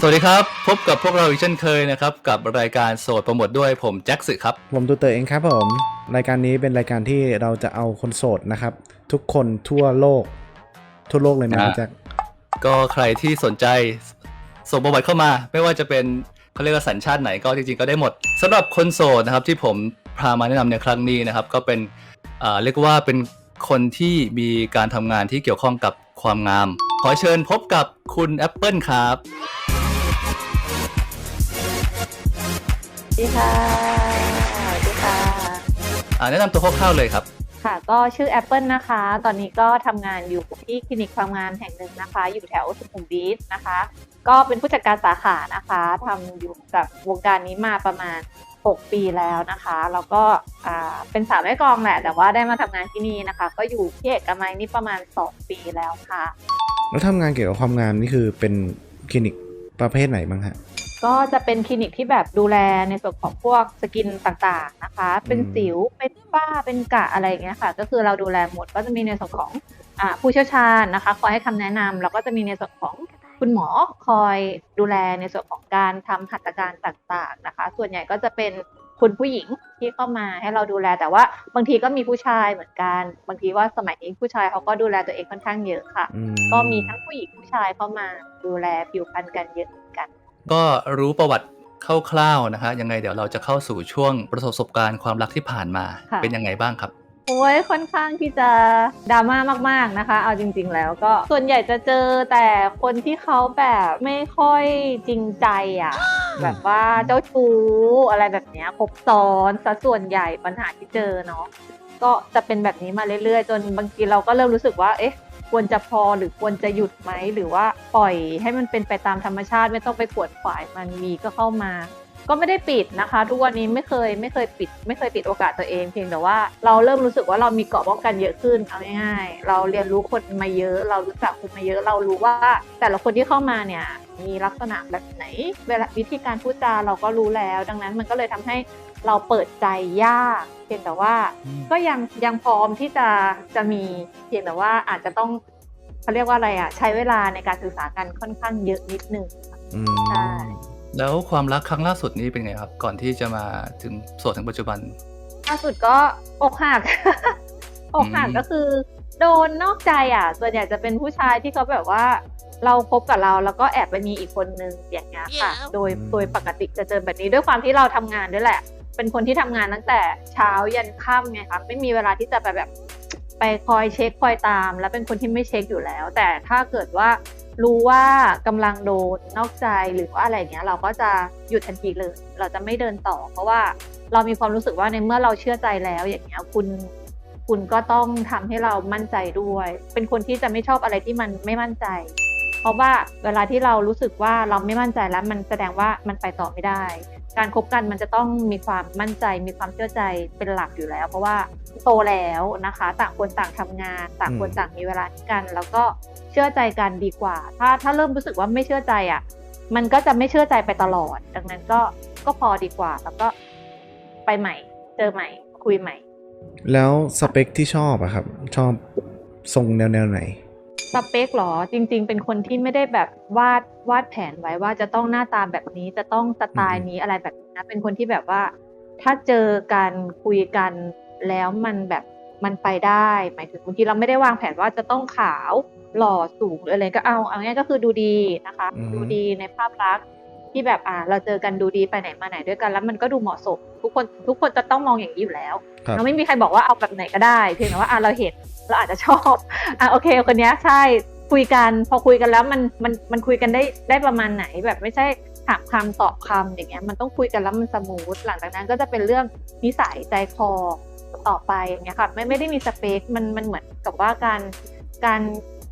สวัสดีครับ พบกับพวกเราอีกเช่นเคยนะครับ กับรายการโสดโปรโมทด้วยผมแจ็คสึครับ ผมตูเตอร์เองครับผม รายการนี้เป็นรายการที่เราจะเอาคนโสดนะครับ ทุกคนทั่วโลก ทั่วโลกเลยนะอ่า พี่แจ็คก็ใครที่สนใจส่งประวัติเข้ามา ไม่ว่าจะเป็นเขาเรียกว่าสัญชาติไหนก็จริงๆก็ได้หมดสำหรับคนโสดนะครับที่ผมพามาแนะนำในครั้งนี้นะครับ ก็เป็นอ่าเรียกว่าเป็นคนที่มีการทำงานที่เกี่ยวข้องกับความงาม ขอเชิญพบกับคุณแอปเปิลครับ ดีค่ะสวัสดีค่ะ อ่าแนะนำตัวคร่าวๆเลยครับ ค่ะ ก็ชื่อ Apple นะคะ ตอนนี้ก็ทำงานอยู่ที่คลินิกความงามแห่งหนึ่งนะคะ อยู่แถวสุขุมวิทนะคะ ก็เป็นผู้จัดการสาขานะคะทำอยู่กับวงการนี้มาประมาณ 6 ปีแล้วนะคะ แล้วก็อ่าเป็นสาวแม่กลองแหละ แต่ว่าได้มาทำงานที่นี่นะคะ ก็อยู่ที่เอกมัยนี่ประมาณ 2 ปีแล้วค่ะ แล้วทำงานเกี่ยวกับความงามนี่คือเป็นคลินิกประเภทไหนบ้างฮะ ก็จะเป็นคลินิกที่แบบดูแลในส่วนของพวกสกินต่างๆนะคะ เป็นอืมสิว เป็นฝ้า เป็นกระอะไรอย่างเงี้ยค่ะ ก็คือเราดูแลหมด ก็จะมีในส่วนของอาผู้เชี่ยวชาญนะคะคอยให้คำแนะนำแล้วก็จะมีในส่วนของคุณหมอคอยดูแลในส่วนของการทำหัตถการต่างๆนะคะ ส่วนใหญ่ก็จะเป็นคุณผู้หญิงที่เข้ามาให้เราดูแล แต่ว่าบางทีก็มีผู้ชายเหมือนกัน บางทีว่าสมัยนี้ผู้ชายเขาก็ดูแลตัวเองค่อนข้างเยอะค่ะอืก็มีทั้งผู้หญิงผู้ชายเข้ามาดูแลผิวพรรณกันเยอะเหมือน กันก็รู้ประวัติคร่าวๆนะฮะยังไงเดี๋ยวเราจะเข้าสู่ช่วงประสบการณ์ความรักที่ผ่านมา ค่ะ เป็นยังไงบ้างครับ โอ้ยค่อนข้างที่จะดราม่ามากๆนะคะ เอาจริง ๆ แล้วก็ส่วนใหญ่จะเจอแต่คนที่เขาแบบไม่ค่อยจริงใจอะ แบบว่าเจ้าชู้อะไรแบบเนี้ยครบซ้อนซะส่วนใหญ่ปัญหาที่เจอเนาะก็จะเป็นแบบนี้มาเรื่อยๆ จนบางทีเราก็เริ่มรู้สึกว่า เอ๊ะ ควรจะพอหรือควรจะหยุดไหมหรือว่าปล่อยให้มันเป็นไปตามธรรมชาติไม่ต้องไปขวนขวายมันมีก็เข้ามา ก็ไม่ได้ปิดนะคะ ทุกวันนี้ไม่เคยไม่เคยปิด ไม่เคยปิดโอกาสตัวเองเพียงแต่ว่าเราเริ่มรู้สึกว่าเรามีเกราะป้องกันเยอะขึ้นเอาง่ายๆเราเรียนรู้คนมาเยอะ เรารู้จักคนมาเยอะ เรารู้ว่า แต่ละคนที่เข้ามาเนี่ยมีลักษณะแบบไหนเวลาวิธีการพูดจาเราก็รู้แล้ว ดังนั้นมันก็เลยทำให้ เราเปิดใจยากเพียงแต่ว่าก็ยังยังพร้อมที่จะจะมีเพียงแต่ว่าอาจจะต้องเขาเรียกว่าอะไรอะ ใช้เวลาในการสื่อสารกันค่อนข้างเยอะนิดนึงอืมใช่แล้วความรักครั้งล่าสุดนี้เป็นไงครับ ก่อนที่จะมาถึงโสดถึงปัจจุบันล่าสุดก็อกหักอกหักอืมก็คือ โดนนอกใจอะ ส่วนใหญ่จะเป็นผู้ชายที่เขาแบบว่า เราคบกับเราแล้วก็แอบไปมีอีกคนนึงอย่างเงี้ยค่ะ โดยโดยปกติจะเจอแบบนี้ด้วยความที่เราทำงานด้วยแหละ เป็นคนที่ทำงานตั้งแต่เช้ายันค่ำไงคะไม่มีเวลาที่จะไปแบบไปคอยเช็คคอยตาม แล้วเป็นคนที่ไม่เช็คอยู่แล้ว แต่ถ้าเกิดว่ารู้ว่ากำลังโดนนอกใจหรือว่าอะไรเงี้ย เราก็จะหยุดทันทีเลย เราจะไม่เดินต่อ เพราะว่าเรามีความรู้สึกว่าในเมื่อเราเชื่อใจแล้วอย่างเงี้ยคุณคุณก็ต้องทำให้เรามั่นใจด้วย เป็นคนที่จะไม่ชอบอะไรที่มันไม่มั่นใจ เพราะว่าเวลาที่เรารู้สึกว่าเราไม่มั่นใจแล้ว มันแสดงว่ามันไปต่อไม่ได้ การคบกันมันจะต้องมีความมั่นใจ มีความเชื่อใจเป็นหลักอยู่แล้ว เพราะว่าโตแล้วนะคะ ต่างคนต่างทำงาน ต่างคนต่างมีเวลากัน แล้วก็เชื่อใจกันดีกว่า ถ้าถ้าเริ่มรู้สึกว่าไม่เชื่อใจอะมันก็จะไม่เชื่อใจไปตลอด ดังนั้นก็ก็พอดีกว่า แล้วก็ไปใหม่ เจอใหม่ คุยใหม่ แล้วสเปคที่ชอบอะครับ ชอบทรงแนวแนวไหน สเปคหรอจริง ๆ เป็นคนที่ไม่ได้แบบวาดวาดแผนไว้ว่าจะต้องหน้าตาแบบนี้จะต้องสไตล์นี้อะไรแบบนี้นะเป็นคนที่แบบว่า ถ้าเจอกันคุยกันแล้วมันแบบมันไปได้ หมายถึงบางทีเราไม่ได้วางแผนว่าจะต้องขาวหล่อสูงหรืออะไรก็เอาเอาง่ายก็คือดูดีนะคะ ดูดีในภาพลักษณ์ ที่แบบอ่า เราเจอกันดูดีไปไหนมาไหนด้วยกัน แล้วมันก็ดูเหมาะสม ทุกคนทุกคนจะต้องมองอย่างนี้อยู่แล้วครับเราไม่มีใครบอกว่าเอาแบบไหนก็ได้เพียงแต่ว่าอะเราเห็นเราอาจจะชอบอะโอเคคนเนี้ยใช่คุยกันพอคุยกันแล้วมันมันมันคุยกันได้ได้ประมาณไหนแบบไม่ใช่ถามคำตอบคำอย่างเงี้ยมันต้องคุยกันแล้วมันสมูทหลังจากนั้นก็จะเป็นเรื่องนิสัยใจคอต่อไปอย่างเงี้ยค่ะไม่ไม่ได้มีสเปคมันมันเหมือนกับว่าการการ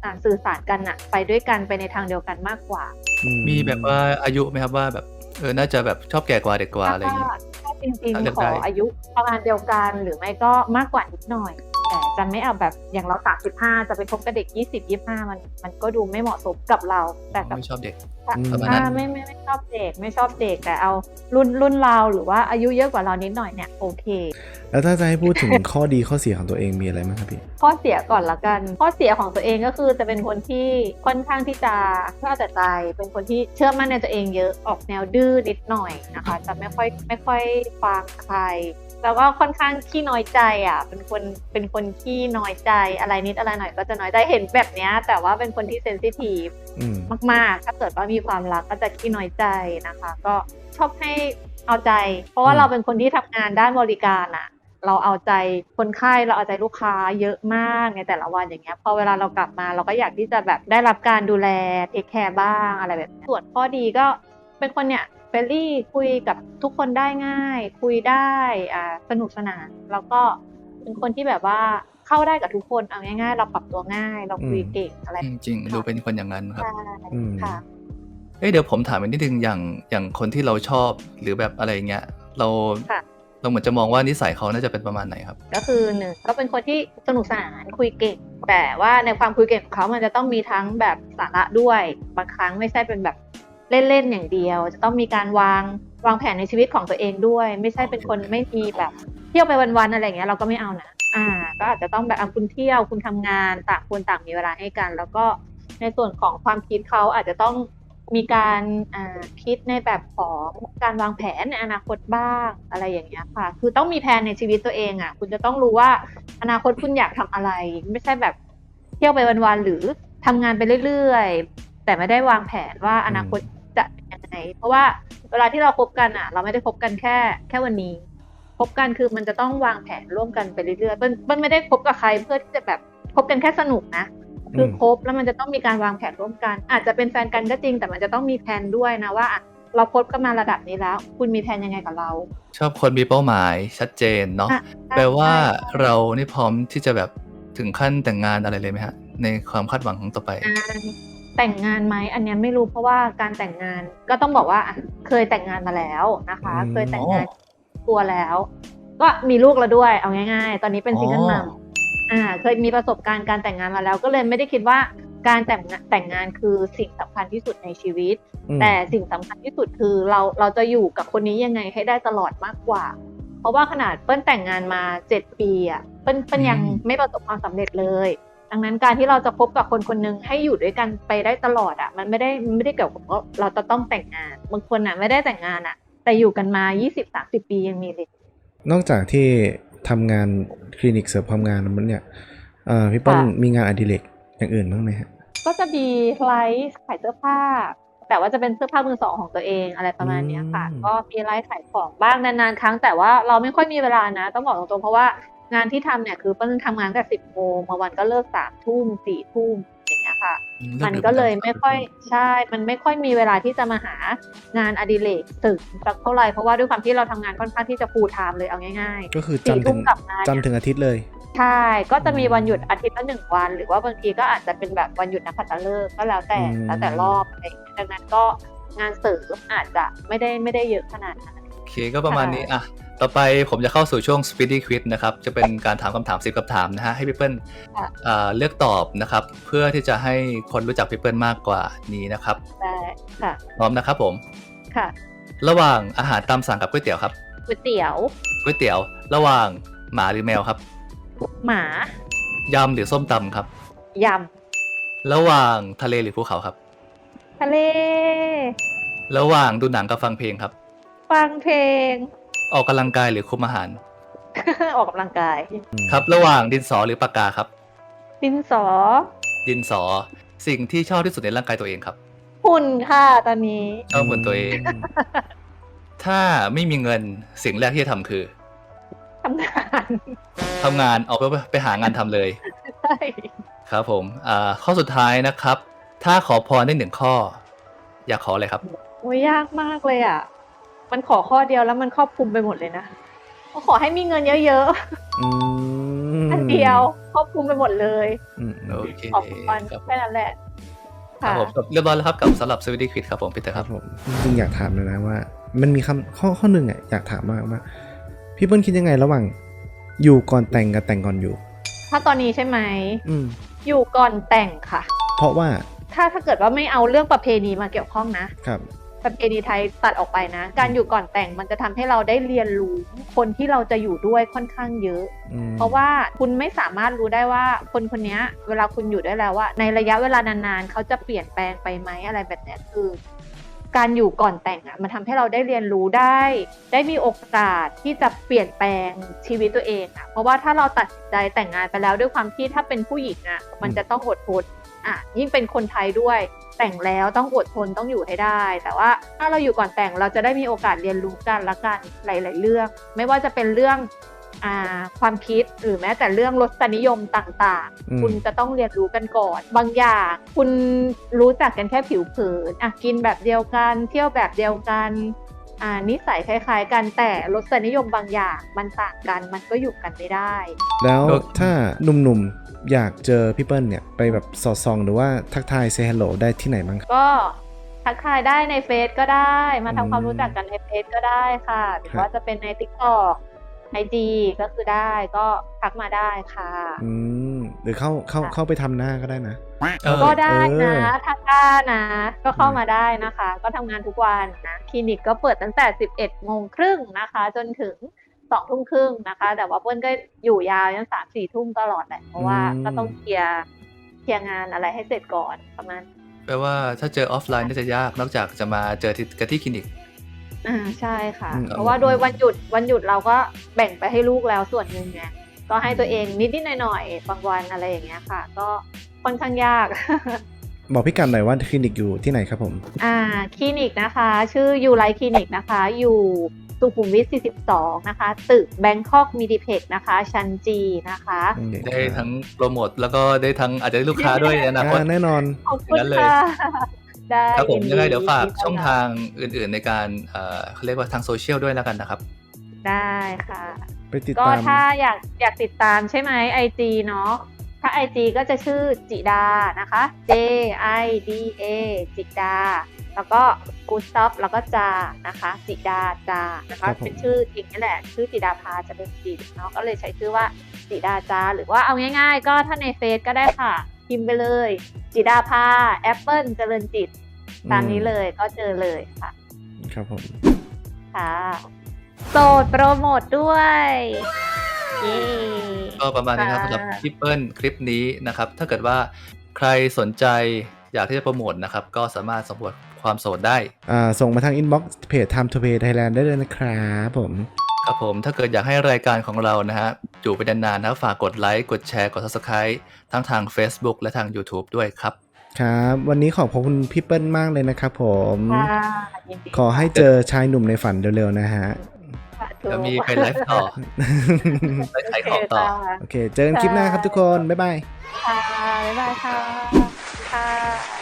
อ่าสื่อสารกันอะไปด้วยกันไปในทางเดียวกันมากกว่าอืมีแบบว่าอายุไหมครับว่าแบบเออน่าจะแบบชอบแก่กว่าเด็กกว่าอะไรอย่างเงี้ยถ้าจริงเลือกๆขได้ออายุประมาณเดียวกันหรือไม่ก็มากกว่านิดหน่อย แต่จะไม่เอาแบบอย่างเราสามสิบห้าจะไปคบกับเด็กยี่สิบยี่ห้ามันมันก็ดูไม่เหมาะสมกับเรา แต่กับไม่ชอบเด็กอืมประมาณนั้นอ่าไม่ไม่ไม่ชอบเด็กไม่ชอบเด็กแต่เอารุ่นรุ่นเราหรือว่าอายุเยอะกว่าเรานิดหน่อยเนี่ยโอเค แล้วถ้าจะให้พูดถึงข้อดีข้อเสียของตัวเองมีอะไรบ้างครับพี่ข้อเสียก่อนละกัน ข้อเสียของตัวเองก็คือจะเป็นคนที่ค่อนข้างที่จะเชื่อแต่ใจ เป็นคนที่เชื่อมั่นในตัวเองเยอะออกแนวดื้อนิดหน่อยนะคะ จะไม่ค่อยไม่ค่อยฟังใคร แล้วก็ค่อนข้างขี้น้อยใจอะ เป็นคนเป็นคนขี้น้อยใจอะไรนิดอะไรหน่อยก็จะน้อยใจเห็นแบบเนี้ย แต่ว่าเป็นคนที่เซนซิทีฟอืมมากๆ ถ้าเกิดว่ามีความรักก็จะขี้น้อยใจนะคะ ก็ชอบให้เอาใจ เพราะว่าอืมเราเป็นคนที่ทำงานด้านบริการอะเราเอาใจคนไข้เราเอาใจลูกค้าเยอะมากในแต่ละวันอย่างเงี้ยพอเวลาเรากลับมาเราก็อยากที่จะแบบได้รับการดูแลเทคแคร์บ้างอะไรแบบนี้ส่วนข้อดีก็เป็นคนเนี่ย เฟรนลี่คุยกับทุกคนได้ง่าย คุยได้อ่าสนุกสนาน แล้วก็เป็นคนที่แบบว่าเข้าได้กับทุกคนเอาง่ายๆ เราปรับตัวง่าย เราคุยอืมเก่งอะไรจริงๆดูเป็นคนอย่างนั้นครับใช่อืมค่ะเอ้ยเดี๋ยวผมถามอีกนิดนึงอย่างอย่างคนที่เราชอบหรือแบบอะไรเงี้ย เราค่ะเราเหมือนจะมองว่านิสัยเขาน่าจะเป็นประมาณไหนครับ ก็คือหนึ่งก็เป็นคนที่สนุกสนานคุยเก่ง แต่ว่าในความคุยเก่งของเขามันจะต้องมีทั้งแบบสาระด้วย บางครั้งไม่ใช่เป็นแบบ เล่นๆอย่างเดียว จะต้องมีการวางวางแผนในชีวิตของตัวเองด้วย ไม่ใช่เป็นคนไม่มีแบบเที่ยวไปวันๆอะไรเงี้ยเราก็ไม่เอานะอ่า ก็อาจจะต้องแบบเอาคุณเที่ยวคุณทำงานต่างคนต่างมีเวลาให้กัน แล้วก็ในส่วนของความคิดเขาอาจจะต้องมีการคิดในแบบของการวางแผนในอนาคตบ้างอะไรอย่างเงี้ยค่ะ คือต้องมีแผนในชีวิตตัวเองอะ คุณจะต้องรู้ว่าอนาคตคุณอยากทำอะไร ไม่ใช่แบบเที่ยวไปวันๆหรือทำงานไปเรื่อยๆ แต่ไม่ได้วางแผนว่าอนาคต จะเป็นยังไงเพราะว่าเวลาที่เราคบกันอะ เราไม่ได้คบกันแค่ แค่วันนี้คบกันคือมันจะต้องวางแผนร่วมกันไปเรื่อยๆมันมันไม่ได้คบกับใครเพื่อที่จะแบบคบกันแค่สนุกนะคืออมคบแล้วมันจะต้องมีการวางแผนร่วมกัน อาจจะเป็นแฟนกันก็จริง แต่มันจะต้องมีแผนด้วยนะว่าอะเราคบกันมาระดับนี้แล้ว คุณมีแผนยังไงกับเรา ชอบคนมีเป้าหมายชัดเจนเนาะอะแปลว่าใช่เรานี่พร้อมที่จะแบบถึงขั้นแต่งงานอะไรเลยไหมฮะ ในความคาดหวังของต่อไปการ แต่งงานไหมอันเนี้ยไม่รู้เพราะว่าการแต่งงานก็ต้องบอกว่าอะเคยแต่งงานมาแล้วนะคะอืมเคยแต่งงานตัวแล้ว ก็มีลูกแล้วด้วยเอาง่าย ๆ ตอนนี้เป็นซิงเกิลอ๋อมัมอ่า เคยมีประสบการณ์การแต่งงานมาแล้ว ก็เลยไม่ได้คิดว่าการแต่งงานแต่งงานคือสิ่งสำคัญที่สุดในชีวิตอืมแต่สิ่งสำคัญที่สุดคือเราเราจะอยู่กับคนนี้ยังไงให้ได้ตลอดมากกว่า เพราะว่าขนาดเปิ้ลแต่งงานมาเจ็ดปีอะเปิ้ลเปิ้ลยังอืมไม่ประสบความสำเร็จเลย ดังนั้นการที่เราจะคบกับคนคนหนึงให้อยู่ด้วยกันไปได้ตลอดอะมันไม่ได้มันไม่ได้เกี่ยวกับว่าเราจะต้องแต่งงานบางคนอะไม่ได้แต่งงานอะ แต่อยู่กันมา 20-30 ปียังมีเลย นอกจากที่ทำงานคลินิกเสริมความงามมันเนี่ยเอ่อพี่เปิ้ลค่ะมีงานอดิเรกอย่างอื่นบ้างไหมฮะก็จะมีไลฟ์ขายเสื้อผ้า แต่ว่าจะเป็นเสื้อผ้ามือสองของตัวเองอะไรประมาณเนี้ยค่ะอืมก็มีไลฟ์ขายของบ้างนานๆครั้งแต่ว่าเราไม่ค่อยมีเวลานะ ต้องบอกตรงๆเพราะว่า งานที่ทำเนี่ยคือเปิ้ลทำงานตั้งแต่สิบโมงบางวันก็เลิกสามทุ่มสี่ทุ่มอย่างเงี้ยค่ะอืมันดึก็เลยหนนไม่ค่อยใช่ มันไม่ค่อยมีเวลาที่จะมาหางานอดิเรกตึกสักเท่าไหร่เพราะว่าด้วยความที่เราทำงานค่อนข้างที่จะ full time เลยเอาง่ายก็คือๆจันสี่ทร์ถึทุ่มงกลับมาจันทเนี่ยร์ถึงอาทิตย์เลย ใช่ ก็จะมีวันหยุดอาทิตย์ละหนึ่งวัน หรือว่าบางทีก็อาจจะเป็นแบบวันหยุดนักขัตฤกษ์ก็แล้วแต่อืมแล้วแต่รอบอะไรอย่างเงี้ยดังนั้นก็งานเสริมอาจจะไม่ได้ไม่ได้เยอะขนาดนั้นโอเคก็ประมาณนี้ค่ะอะ ต่อไปผมจะเข้าสู่ช่วง Speedy Quiz นะครับ จะเป็นการถามคำถาม10คำถามนะฮะ ให้พี่เปิ้ลค่ะ อ่าเลือกตอบนะครับ เพื่อที่จะให้คนรู้จักพี่เปิ้ลมากกว่านี้นะครับ ได้ค่ะพร้อมนะครับผม ค่ะระหว่างอาหารตามสั่งกับก๋วยเตี๋ยวครับ ก๋วยเตี๋ยว ก๋วยเตี๋ยว ระหว่างหมาหรือแมวครับ หมายำหรือส้มตำครับ ยระหว่างทะเลหรือภูเขาครับำทะเล ระหว่างดูหนังกับฟังเพลงครับ ฟังเพลง ออกกำลังกายหรือคุมอาหาร ออกกำลังกาย ครับระหว่างดินสอหรือปากกาครับ ดินสอ ดินสอ สิ่งที่ชอบที่สุดในร่างกายตัวเองครับหุ่นค่ะตอนนี้ชอบเหมือนตัวเอง ถ้าไม่มีเงินสิ่งแรกที่จะทำคือทำงานทำงานออกไปไปหางานทำเลยใช่ครับผมอ่าข้อสุดท้ายนะครับ ถ้าขอพรได้หนึ่งข้อ อยากขออะไรครับโอ้ยยากมากเลยอะ มันขอข้อเดียวแล้วมันครอบคลุมไปหมดเลยนะขอให้มีเงินเยอะอืมๆ อันเดียวครอบคลุมไปหมดเลยอืมโอเคออกวันครับแค่นั้นแหละ ครับค่ะ ผมจบเรียบร้อยแล้วครับกับสำหรับสวิตตี้ควิดครับผมพีเตอร์คครัรับบผมจริงๆอยากถามเลยนะว่า มันมีคำข้อข้อหนึ่งอะอยากถามมากว่าพี่เปิ้ลคิดยังไงระหว่าง อยู่ก่อนแต่งกับแต่งก่อนอยู่ ถ้าตอนนี้ใช่ไหม อืม อยู่ก่อนแต่งค่ะ เพราะว่าถ้าถ้าเกิดว่าไม่เอาเรื่องประเพณีมาเกี่ยวข้องนะ ครับ ประเพณีไทยตัดออกไปนะ การอยู่ก่อนแต่งมันจะทำให้เราได้เรียนรู้คนที่เราจะอยู่ด้วยค่อนข้างเยอะอืมเพราะว่าคุณไม่สามารถรู้ได้ว่าคนคนนี้เวลาคุณอยู่ได้วยแล้วว่า ในระยะเวลานานๆเขาจะเปลี่ยนแปลงไปไหมอะไรแบบเนี้ยคือการอยู่ก่อนแต่งอะมันทำให้เราได้เรียนรู้ได้ ได้มีโอกาสที่จะเปลี่ยนแปลงชีวิตตัวเองอะเพราะว่าถ้าเราตัดสินใจแต่งงานไปแล้วด้วยความที่ถ้าเป็นผู้หญิงอะมันจะต้องอดทน อะยิ่งเป็นคนไทยด้วย แต่งแล้วต้องอดทนต้องอยู่ให้ได้ แต่ว่าถ้าเราอยู่ก่อนแต่งเราจะได้มีโอกาสเรียนรู้กันละกันหลาย ๆ เรื่อง ไม่ว่าจะเป็นเรื่องอาความคิดหรือแม้แต่เรื่องรสนิยมต่างอืมๆคุณจะต้องเรียนรู้กันก่อน บางอย่างคุณรู้จักกันแค่ผิวเผินอะกินแบบเดียวกัน เที่ยวแบบเดียวกันอ่านิสัยคล้ายๆ กันแต่รสนิยมบางอย่างมันต่างกันมันก็อยู่กันไม่ได้ แล้วก็ถ้าหนุ่มๆ อยากเจอพี่เปิ้ลเนี่ยไปแบบสอดส่องหรือว่าทักทายเซฮัลโหลได้ที่ไหนบ้างครับก็ทักทายได้ในเฟซก็ได้มาอืมทำความรู้จักกันในเฟซก็ได้ค่ะหรือครับว่าจะเป็นใน t ิ k t o k ไอจีก็คือได้ก็ทักมาได้ค่ะอืมหรือเข้าเข้าค่ะเข้าไปทำหน้าก็ได้นะเออก็ได้เอนะอถ้ากล้านะ ก็เข้ามาได้นะคะ ก็ทำงานทุกวันนะคลินิกก็เปิดตั้งแต่ 11โมงครึ่งนะคะ จนถึง 2ทุ่มครึ่งนะคะ แต่ว่าเปิ้ลก็อยู่ยาวยันสามสี่ทุ่มตลอดแหละเพราะว่าก็ต้องเคลียร์เคลียร์งานอะไรให้เสร็จก่อนประมาณแปลว่าถ้าเจอออฟไลน์น่าจะยากนอกจากจะมาเจอที่กันที่คลินิกอ่าใช่ค่ะอืมเพราะว่าโดยวันหยุดวันหยุดเราก็แบ่งไปให้ลูกแล้วส่วนหนึ่งไงก็ให้ตัวเองนิดๆหน่อยๆบางวันอะไรอย่างเงี้ยค่ะ ก็ค่อนข้างยาก บอกพี่กันหน่อยว่าคลินิกอยู่ที่ไหนครับผม อ่าคลินิกนะคะ ชื่อยูไลคลินิกนะคะ อยู่ สุขุมวิท 42 นะคะ ตึกแบงคอกมีดิเพกนะคะ ชั้นจีนะคะ ได้ทั้งโปรโมทแล้วก็ได้ทั้งอาจจะได้ลูกค้าด้วยในอนาคตอ่าแน่นอนขอบคุณอย่างนั้นเลยค่ะได้ครับผมนยังไงเดี๋ยวฝากนช่องทางอื่นๆในการเอ่อเขาเรียกว่าทางโซเชียลด้วยแล้วกันนะครับ ได้ค่ะ ไปติดก็ตามถ้าอยากอยากติดตามใช่ไหม IG เนาะถ้า IG ก็จะชื่อจิดานะคะ J I D A จิดา แล้วก็กูสต็อปแล้วก็จานะคะจิดาจานะคะครับผมเป็นชื่อจริงนี่แหละ ชื่อจิดาภาจะเป็นจิตเนาะก็เลยใช้ชื่อว่าจิดาจา หรือว่าเอาง่าย ๆ ก็ถ้าในเฟซก็ได้ค่ะพิมพ์ไปเลย จิดาภาแอปเปิลเจริญจิต ตามนี้เลยก็เจอเลยค่ะ ครับผม ค่ะโสดโปรโมทด้วยเย้ก็ประมาณนี้นะครับค่ะสำหรับพี่เปิ้ลคลิปนี้นะครับ ถ้าเกิดว่าใครสนใจ อยากที่จะโปรโมทนะครับ ก็สามารถสำรวจความโสดได้อ่าส่งมาทางอินบ็อกซ์เพจ Time to Pay Thailand ได้เลยนะครับผมครับผมถ้าเกิดอยากให้รายการของเรานะฮะอยู่ไปนานๆนะฝากกดไลค์กดแชร์กด subscribe ทั้งทาง Facebook และทาง YouTube ด้วยครับครับ วันนี้ขอบคุณพี่เปิ้ลมากเลยนะครับผมค่ะยินดีขอให้เจอชายหนุ่มในฝันเร็วๆนะฮะค่ะแล้วมีไปไลฟ์ต่อไปขายของต่อ โอเค เจอกันคลิปหน้าครับทุกคน บ๊ายบายค่ะบ๊ายบายค่ะ ค่ะ